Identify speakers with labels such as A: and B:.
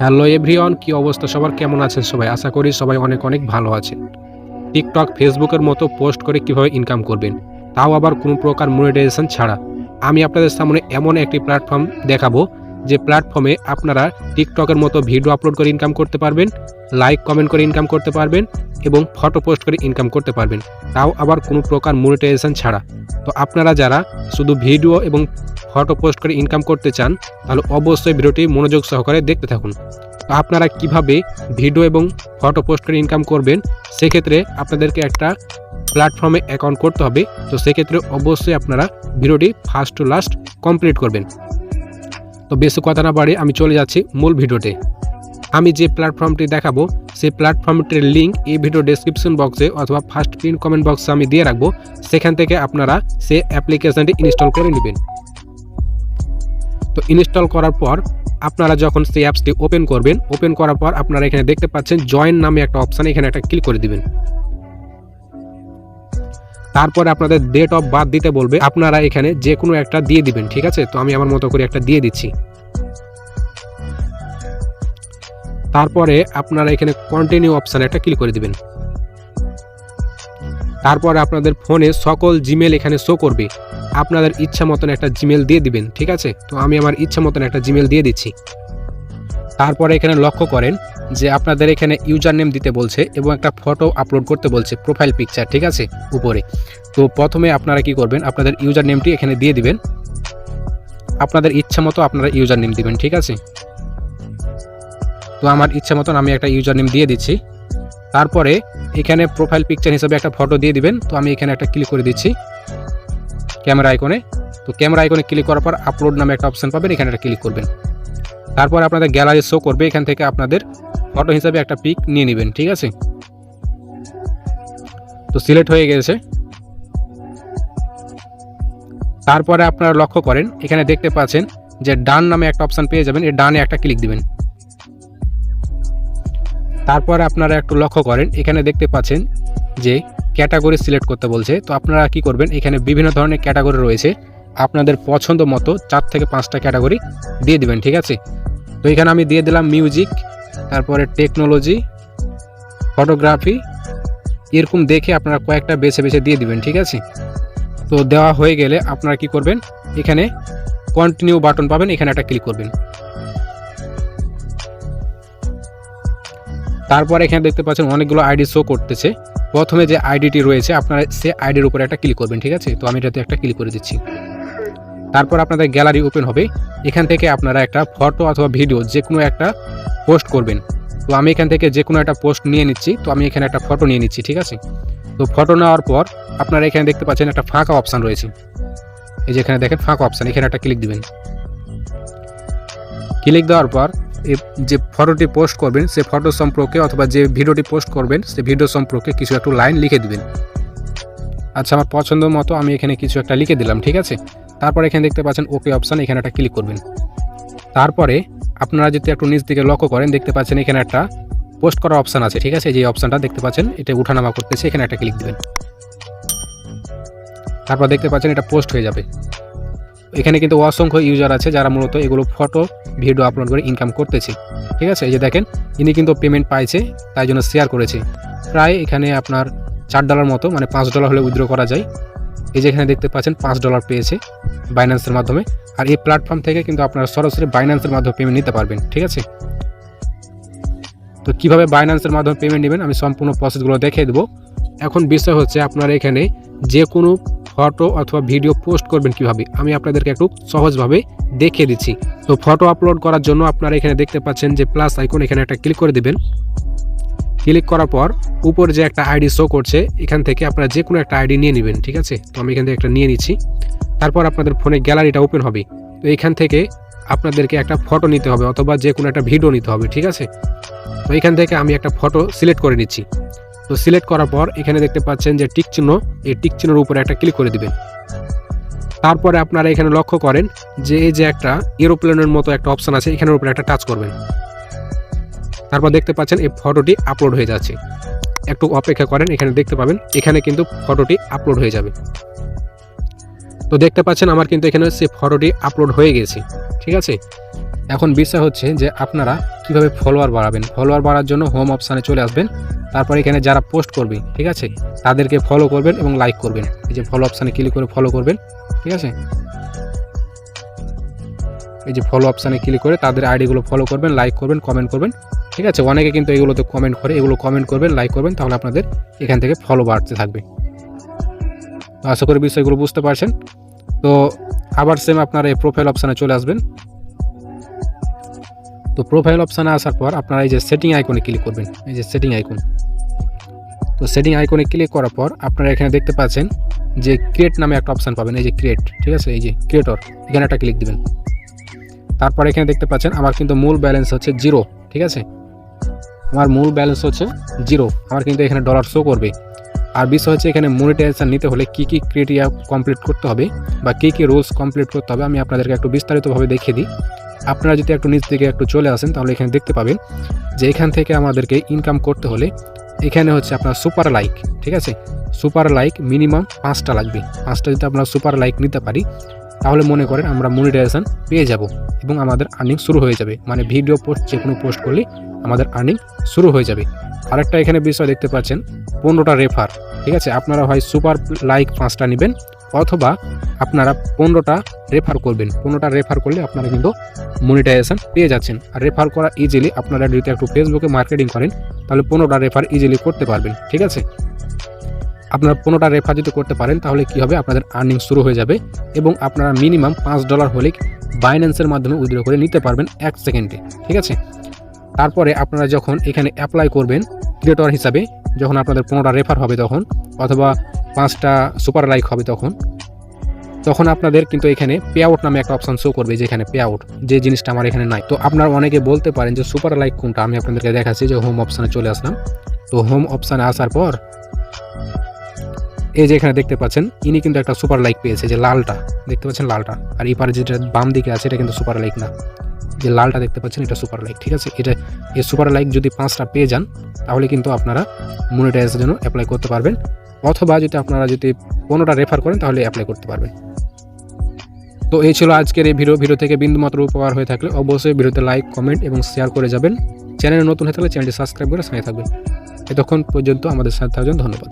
A: Hello everyone, কি অবস্থা? সবার কেমন আছেন সবাই? আশা করি সবাই অনেক অনেক ভালো আছেন। টিকটক, ফেসবুকের মতো পোস্ট করে কীভাবে ইনকাম করবেন, তাও আবার কোনো প্রকার মনিটাইজেশন ছাড়া। আমি আপনাদের সামনে এমন একটি প্ল্যাটফর্ম দেখাবো, যে প্ল্যাটফর্মে আপনারা টিকটকের মতো ভিডিও আপলোড করে ইনকাম করতে পারবেন লাইক কমেন্ট করে ইনকাম করতে পারবেন এবং ফটো পোস্ট করে ইনকাম করতে পারবেন। তাও আবার কোনো প্রকার মনিটাইজেশন ছাড়া। তো আপনারা যারা শুধু ভিডিও এবং ফটো পোস্ট করে ইনকাম করতে চান, তাহলে অবশ্যই ভিডিওটি মনোযোগ সহকারে দেখতে থাকুন। তো আপনারা কীভাবে ভিডিও এবং ফটো পোস্ট করে ইনকাম করবেন, সেক্ষেত্রে আপনাদেরকে একটা প্ল্যাটফর্মে অ্যাকাউন্ট করতে হবে। তো সেক্ষেত্রে অবশ্যই আপনারা ভিডিওটি ফার্স্ট টু লাস্ট কমপ্লিট করবেন। তো বেশি কথা না বাড়িয়ে আমি চলে যাচ্ছি মূল ভিডিওতে আমি যে প্ল্যাটফর্মটি দেখাবো সেই প্ল্যাটফর্মটির লিঙ্ক এই ভিডিও ডেসক্রিপশন বক্সে অথবা ফার্স্ট পিন কমেন্ট বক্সে আমি দিয়ে রাখব। সেখান থেকে আপনারা সেই অ্যাপ্লিকেশনটি ইনস্টল করে নেবেন। তো ইনস্টল করার পর আপনারা যখন সেই অ্যাপসটি ওপেন করবেন ওপেন করার পর আপনারা এখানে দেখতে পাচ্ছেন জয়েন নামে একটা অপশান এখানে একটা ক্লিক করে দিবেন। তারপরে আপনাদের ডেট অফ বার্থ দিতে বলবে। আপনারা এখানে যে কোনো একটা দিয়ে দিবেন, ঠিক আছে? তো আমি আমার মতো করে একটা দিয়ে দিচ্ছি। তারপরে আপনারা এখানে কন্টিনিউ অপশানে একটা ক্লিক করে দিবেন। তারপরে আপনাদের ফোনে সকল জিমেল এখানে শো করবে। আপনাদের ইচ্ছা মতন একটা জিমেল দিয়ে দিবেন, ঠিক আছে? তো আমি আমার ইচ্ছা মতন একটা জিমেল দিয়ে দিচ্ছি। তারপরে এখানে লক্ষ্য করেন যে আপনাদের এখানে ইউজার নেম দিতে বলছে এবং একটা ফটো আপলোড করতে বলছে প্রোফাইল পিকচার ঠিক আছে? উপরে। তো প্রথমে আপনারা কি করবেন, আপনাদের ইউজার নেমটি এখানে দিয়ে দিবেন। আপনাদের ইচ্ছা মতো আপনারা ইউজার নেম দিবেন, ঠিক আছে? তো আমার ইচ্ছা মতন আমি একটা ইউজার নেম দিয়ে দিচ্ছি। তারপরে এখানে প্রোফাইল পিকচার হিসেবে একটা ফটো দিয়ে দিবেন। তো আমি এখানে একটা ক্লিক করে দিচ্ছি। ক্যামেরা আইকনে তো ক্যামেরা আইকনে ক্লিক করার পর আপলোড নামে একটা অপশান পাবেন। এখানে একটা ক্লিক করবেন। তারপর আপনাদের গ্যালারি শো করবে। এখান থেকে আপনাদের ফটো হিসাবে একটা পিক নিয়ে নেবেন। ঠিক আছে? তো সিলেক্ট হয়ে গেছে। তারপরে আপনারা লক্ষ্য করেন, এখানে দেখতে পাচ্ছেন যে ডান নামে একটা অপশন পেয়ে যাবেন। এই ডানে একটা ক্লিক দিবেন। তারপরে আপনারা একটু লক্ষ্য করেন, এখানে দেখতে পাচ্ছেন যে ক্যাটাগরি সিলেক্ট করতে বলছে। তো আপনারা কি করবেন, এখানে বিভিন্ন ধরনের ক্যাটাগরি রয়েছে। আপনাদের পছন্দ মতো চার থেকে পাঁচটা ক্যাটাগরি দিয়ে দিবেন, ঠিক আছে? তো এখানে আমি দিয়ে দিলাম মিউজিক, তারপরে টেকনোলজি, ফটোগ্রাফি, এরকম দেখে আপনারা কয়েকটা বেছে বেছে দিয়ে দিবেন, ঠিক আছে? তো দেওয়া হয়ে গেলে আপনারা কি করবেন, এখানে কন্টিনিউ বাটন পাবেন, এখানে একটা ক্লিক করবেন। তারপর এখানে দেখতে পাচ্ছেন অনেকগুলো আইডি শো করতেছে। প্রথমে যে আইডিটি রয়েছে, আপনারা সে আইডির উপরে একটা ক্লিক করবেন, ঠিক আছে? তো আমি এটাতে একটা ক্লিক করে দিচ্ছি। তারপর আপনাদের গ্যালারি ওপেন হবে। এখান থেকে আপনারা একটা ফটো অথবা ভিডিও যে কোনো একটা পোস্ট করবেন। তো আমি এখান থেকে যে কোনো একটা পোস্ট নিয়ে নিচ্ছি। তো আমি এখানে একটা ফটো নিয়ে নিচ্ছি, ঠিক আছে? তো ফটো নেওয়ার পর আপনারা এখানে দেখতে পাচ্ছেন একটা ফাঁকা অপশান রয়েছে। এই যে এখানে দেখেন ফাঁকা অপশান এখানে একটা ক্লিক দিবেন। ক্লিক দেওয়ার পর যে ফটোটি পোস্ট করবেন, সে ফটো সম্পর্কে অথবা যে ভিডিওটি পোস্ট করবেন, সে ভিডিও সম্পর্কে কিছু একটু লাইন লিখে দিবেন। আচ্ছা আমার পছন্দ মতো আমি এখানে কিছু একটা লিখে দিলাম, ঠিক আছে? তারপর এখানে দেখতে পাচ্ছেন ওকে অপশান, এখানে একটা ক্লিক করবেন। তারপরে আপনারা যদি একটু নিচ দিকে লক্ষ্য করেন, দেখতে পাচ্ছেন এখানে একটা পোস্ট করার অপশান আছে, ঠিক আছে? যে অপশানটা দেখতে পাচ্ছেন, এটা উঠানামা করতেছে, এখানে একটা ক্লিক দিবেন। তারপর দেখতে পাচ্ছেন এটা পোস্ট হয়ে যাবে। এখানে কিন্তু অসংখ্য ইউজার আছে যারা মূলত এগুলো ফটো ভিডিও আপলোড করে ইনকাম করতেছে। ঠিক আছে? এই যে দেখেন, ইনি কিন্তু পেমেন্ট পাইছে, তাই জন্য শেয়ার করেছে। প্রায় এখানে আপনার চার ডলার মতো মানে পাঁচ ডলার হলে উইথড্র করা যায়। এই যে এখানে দেখতে পাচ্ছেন, পাঁচ ডলার পেয়েছে বাইন্যান্সের মাধ্যমে। আর এই প্ল্যাটফর্ম থেকে কিন্তু আপনারা সরাসরি বাইন্যান্সের মাধ্যমে পেমেন্ট নিতে পারবেন। ঠিক আছে? তো কীভাবে বাইন্যান্সের মাধ্যমে পেমেন্ট নেবেন? আমি সম্পূর্ণ প্রসেসগুলো দেখিয়ে দেবো। এখন বিষয় হচ্ছে আপনারা এখানে যে কোনো ফটো অথবা ভিডিও পোস্ট করবেন কীভাবে? আমি আপনাদেরকে একটু সহজভাবে দেখিয়ে দিচ্ছি। তো ফটো আপলোড করার জন্য আপনারা এখানে দেখতে পাচ্ছেন যে প্লাস আইকন এখানে একটা ক্লিক করে দেবেন। ক্লিক করার পর উপরে যে একটা আইডি শো করছে, এখান থেকে আপনারা যে কোনো একটা আইডি নিয়ে নেবেন, ঠিক আছে? তো আমি এখান থেকে একটা নিয়ে নিচ্ছি। তারপর আপনাদের ফোনে গ্যালারিটা ওপেন হবে। তো এখান থেকে আপনাদেরকে একটা ফটো নিতে হবে অথবা যে কোনো একটা ভিডিও নিতে হবে, ঠিক আছে? তো এখান থেকে আমি একটা ফটো সিলেক্ট করে নিচ্ছি। তো সিলেক্ট করার পর এখানে দেখতে পাচ্ছেন যে টিক চিহ্ন, এই টিক চিহ্নের উপরে একটা ক্লিক করে দিবেন। তারপরে আপনারা এখানে লক্ষ্য করেন যে এই যে একটা এরোপ্লেনের মতো একটা অপশন আছে, এখানের উপরে একটা টাচ করবেন। তারপর দেখতে পাচ্ছেন এই ফটোটি আপলোড হয়ে যাচ্ছে। একটু অপেক্ষা করেন, এখানে দেখতে পাবেন, এখানে কিন্তু ফটোটি আপলোড হয়ে যাবে। তো দেখতে পাচ্ছেন আমার কিন্তু এখানে সে ফটোটি আপলোড হয়ে গেছে, ঠিক আছে? এখন বিষয় হচ্ছে যে আপনারা কীভাবে ফলোয়ার বাড়াবেন? ফলোয়ার বাড়ার জন্য হোম অপশানে চলে আসবেন। তারপর এখানে যারা পোস্ট করবে, ঠিক আছে? তাদেরকে ফলো করবেন এবং লাইক করবেন। এই যে ফলো অপশানে ক্লিক করে ফলো করবেন, ঠিক আছে? এই যে ফলো অপশানে ক্লিক করে তাদের আইডিগুলো ফলো করবেন লাইক করবেন কমেন্ট করবেন। ঠিক আছে? অনেকে কিন্তু এগুলোতে কমেন্ট করে, এগুলো কমেন্ট করবেন লাইক করবেন, তাহলে আপনাদের এখান থেকে ফলো বাড়তে থাকবে। তো আশা করি বিষয়গুলো বুঝতে পারছেন। তো আবার সেম আপনার এই প্রোফাইল অপশানে চলে আসবেন। তো প্রোফাইল অপশানে আসার পর আপনারা এই যে সেটিং আইকনে ক্লিক করবেন, এই যে সেটিং আইকন তো সেটিং আইকনে ক্লিক করার পর আপনারা এখানে দেখতে পাচ্ছেন যে ক্রিয়েট নামে একটা অপশান পাবেন, এই যে ক্রিয়েট ঠিক আছে? এই যে ক্রিয়েটর এখানে একটা ক্লিক দেবেন। তারপর এখানে দেখতে পাচ্ছেন আমার কিন্তু মূল ব্যালেন্স হচ্ছে জিরো ঠিক আছে? আমার মূল ব্যালেন্স হচ্ছে জিরো আমার কিন্তু এখানে ডলার শো করবে। আর বিষয় হচ্ছে এখানে মনিটাইজেশন নিতে হলে কী কী ক্রিটেরিয়া কমপ্লিট করতে হবে বা কী কী রুলস কমপ্লিট করতে হবে আমি আপনাদেরকে একটু বিস্তারিতভাবে দেখিয়ে দিই। আপনারা যদি একটু নিচ থেকে একটু চলে আসেন, তাহলে এখানে দেখতে পাবেন যে এখান থেকে আমাদেরকে ইনকাম করতে হলে এখানে হচ্ছে আপনার সুপার লাইক ঠিক আছে? সুপার লাইক মিনিমাম পাঁচটা লাগবে। পাঁচটা যদি আমরা সুপার লাইক নিতে পারি, তাহলে মনে করেন আমরা মনিটাইজেশন পেয়ে যাব এবং আমাদের আর্নিং শুরু হয়ে যাবে। মানে ভিডিও পোস্ট যে কোনো পোস্ট করলে আমাদের আর্নিং শুরু হয়ে যাবে। আরেকটা এখানে বিষয় দেখতে পাচ্ছেন, পনেরোটা রেফার ঠিক আছে? আপনারা হয় সুপার লাইক পাঁচটা নেবেন অথবা আপনারা পনেরোটা রেফার করবেন। পনেরোটা রেফার করলে আপনারা কিন্তু মনিটাইজেশন পেয়ে যাচ্ছেন। আর রেফার করা ইজিলি আপনারা যদি একটু ফেসবুকে মার্কেটিং করেন, তাহলে পনেরোটা রেফার ইজিলি করতে পারবেন, ঠিক আছে? আপনারা পনেরোটা রেফার যদি করতে পারেন, তাহলে কি হবে? আপনাদের আর্নিং শুরু হয়ে যাবে এবং আপনারা মিনিমাম পাঁচ ডলার হলে বাইন্যান্সের মাধ্যমে উইথড্র করে নিতে পারবেন এক সেকেন্ডে ঠিক আছে? তারপরে আপনারা যখন এখানে অ্যাপ্লাই করবেন ক্রিয়েটর হিসাবে যখন আপনাদের পনেরোটা রেফার হবে তখন, অথবা পাঁচটা সুপার লাইক হবে তখন। তখন আপনাদের কিন্তু এখানে পে আউট নামে একটা অপশন শো করবে যেখানে পে আউট যে জিনিসটা আমার এখানে নাই। তো আপনারা অনেকে বলতে পারেন যে সুপার লাইক কোনটা? আমি আপনাদেরকে দেখাচ্ছি যে হোম অপশানে চলে আসলাম। তো হোম অপশানে আসার পর, এই যে এখানে দেখতে পাচ্ছেন, ইনি কিন্তু একটা সুপার লাইক পেয়েছে, যে লালটা। দেখতে পাচ্ছেন লালটা? আর এই পারে যেটা বাম দিকে আছে, এটা কিন্তু সুপার লাইক না। যে লালটা দেখতে পাচ্ছেন, এটা সুপার লাইক ঠিক আছে? এটা এই সুপার লাইক যদি পাঁচটা পেয়ে যান, তাহলে কিন্তু আপনারা মনিটাইজের জন্য অ্যাপ্লাই করতে পারবেন। অথবা যদি আপনারা যদি পনেরোটা রেফার করেন, তাহলে অ্যাপ্লাই করতে পারবেন। তো এই ছিল আজকের এই ভিডিও। ভিডিও থেকে বিন্দুমাত্র উপকার হয়ে থাকলে অবশ্যই ভিডিওতে লাইক কমেন্ট এবং শেয়ার করে যাবেন। চ্যানেলে নতুন হয়ে থাকলে চ্যানেলটি সাবস্ক্রাইব করে সঙ্গে থাকবেন। এতক্ষণ পর্যন্ত আমাদের সাথে থাকবেন ধন্যবাদ।